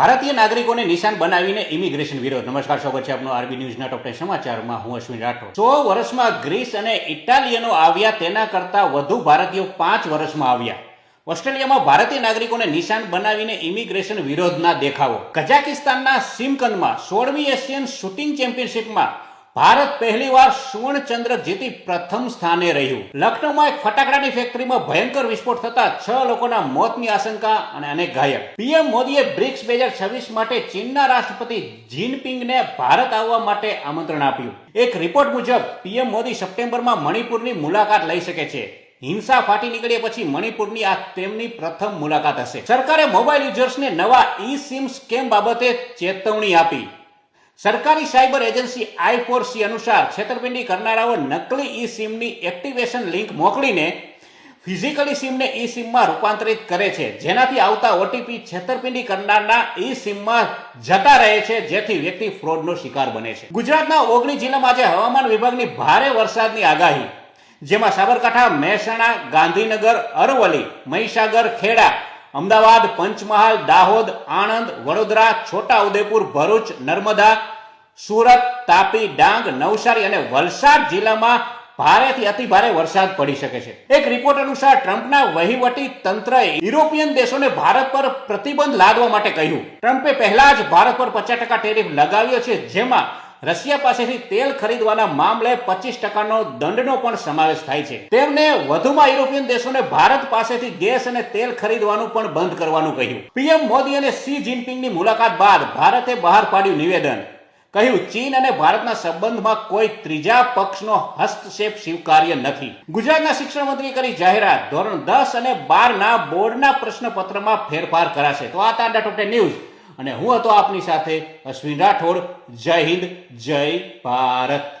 ભારતીય નાગરિકોને નિશાન બનાવીને ઇમિગ્રેશન વિરોધ. નમસ્કાર, સ્વાગત છે આપનો આરબી ન્યૂઝના ટોપ ટેન સમાચારમાં. હું અશ્વિન રાઠોડ. સો વર્ષમાં ગ્રીસ અને ઇટાલિયનો આવ્યા તેના કરતા વધુ ભારતીયો પાંચ વર્ષમાં આવ્યા. ઓસ્ટ્રેલિયામાં ભારતીય નાગરિકોને નિશાન બનાવીને ઇમિગ્રેશન વિરોધના દેખાવો. કઝાકિસ્તાનના સિમકનમાં સોળમી એશિયન શૂટિંગ ચેમ્પિયનશિપમાં ભારત પહેલીવાર સુવર્ણ ચંદ્રક જીતી પ્રથમ સ્થાને રહ્યું. લખનૌમાં એક ફટાકડાની ફેક્ટરીમાં ભયંકર વિસ્ફોટ થતા છ લોકોના મોતની આશંકા અને અનેક ઘાયલ પીએમ મોદીએ બ્રિક્સ બે હજાર છવ્વીસ માટે ચીનના રાષ્ટ્રપતિ જિનપિંગને ભારત આવવા માટે આમંત્રણ આપ્યું. એક રિપોર્ટ મુજબ, પીએમ મોદી સપ્ટેમ્બરમાં મણિપુરની મુલાકાત લઈ શકે છે. હિંસા ફાટી નીકળ્યા પછી મણિપુરની આ તેમની પ્રથમ મુલાકાત હશે. સરકારે મોબાઈલ યુઝર્સને નવા ઈ સિમ સ્કેમ બાબતે ચેતવણી આપી. સરકારી cyber agency I four C અનુસાર છેતરપિંડી કરનારાઓ નકલી ઈ સિમની એક્ટિવેશન લિંક મોકલીને ફિઝિકલી સિમને ઈ સિમમાં રૂપાંતરિત કરે છે. જેનાથી આવતા ઓટીપી છેતરપિંડી કરનારના ઈ સિમમાં જતા રહે છે, જેથી વ્યક્તિ ફ્રોડનો શિકાર બને છે. ગુજરાતના ઓગણીસ જિલ્લામાં આજે હવામાન વિભાગની ભારે વરસાદની આગાહી, જેમાં સાબરકાંઠા, મહેસાણા, ગાંધીનગર, અરવલ્લી, મહીસાગર, ખેડા અમદાવાદ, પંચમહાલ, દાહોદ, આણંદ, વડોદરા છોટા ઉદેપુર ભરૂચ, નર્મદા, સુરત, તાપી, ડાંગ, નવસારી અને વલસાડ જિલ્લામાં ભારેથી અતિ ભારે વરસાદ પડી શકે છે. એક રિપોર્ટ અનુસાર ટ્રમ્પના વહીવટી તંત્રએ યુરોપિયન દેશોને ભારત પર પ્રતિબંધ લાદવા માટે કહ્યું. ટ્રમ્પે પહેલા જ ભારત પર પચાસ ટકા ટેરિફ લગાવ્યો છે, જેમાં રશિયા પાસેથી તેલ ખરીદવાના મામલે પચીસ ટકાનો દંડનો પણ સમાવેશ થાય છે. તેમને વધુમાં યુરોપિયન દેશોને ભારત પાસેથી ગેસ અને તેલ ખરીદવાનું પણ બંધ કરવાનું કહ્યું. પીએમ મોદી અને સી જિનપિંગની મુલાકાત બાદ ભારતે બહાર પાડ્યું નિવેદન. કહ્યું, ચીન અને ભારતના સંબંધમાં કોઈ ત્રીજા પક્ષનો હસ્તક્ષેપ સ્વીકાર્ય નથી. ગુજરાતના શિક્ષણ મંત્રીએ કરી જાહેરાત. ધોરણ દસ અને બારના બોર્ડના પ્રશ્નપત્રમાં ફેરફાર કરાશે. તો આ તાંડા ટોટે ન્યૂઝ અને હું હતો આપની સાથે અશ્વિન રાઠોડ. જય હિન્દ જય ભારત.